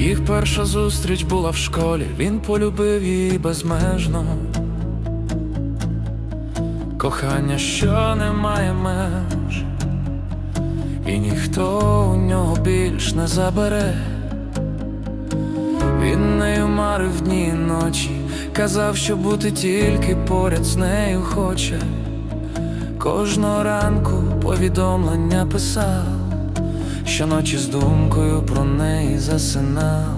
Їх перша зустріч була в школі, він полюбив її безмежно. Кохання, що не має меж, і ніхто у нього більш не забере. Він нею марив дні і ночі, казав, що бути тільки поряд з нею хоче. Кожного ранку повідомлення писав, щоночі з думкою про неї засинав.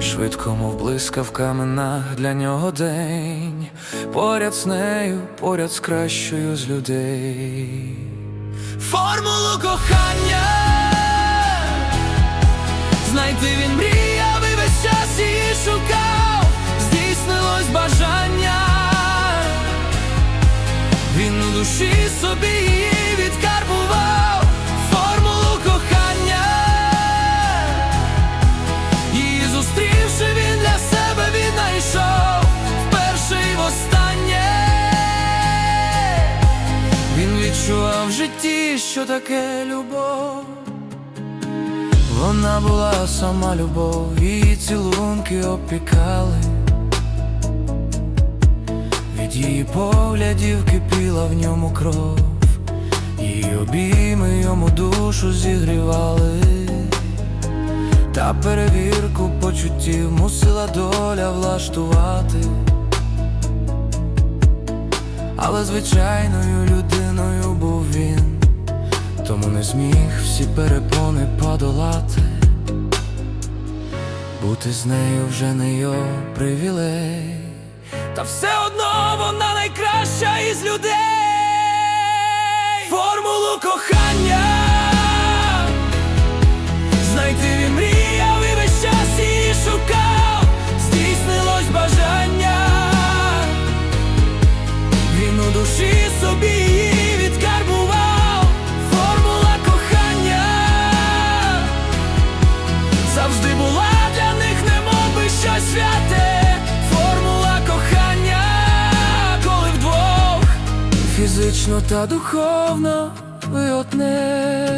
Швидко, мов блискавка минах для нього день, поряд з нею, поряд з кращою з людей. Формулу кохання знайти він мріяв і весь час її шукав, здійснилось бажання. Він у душі собі житті, що таке любов. Вона була сама любов, її цілунки опікали. Від її поглядів кипіла в ньому кров, її обійми йому душу зігрівали, та перевірку почуттів мусила доля влаштувати, але звичайною людиною зміг всі перепони подолати. Бути з нею вже не його привілей. Та все одно вона найкраща із людей. Формулу кохання фізично та духовно ви одне.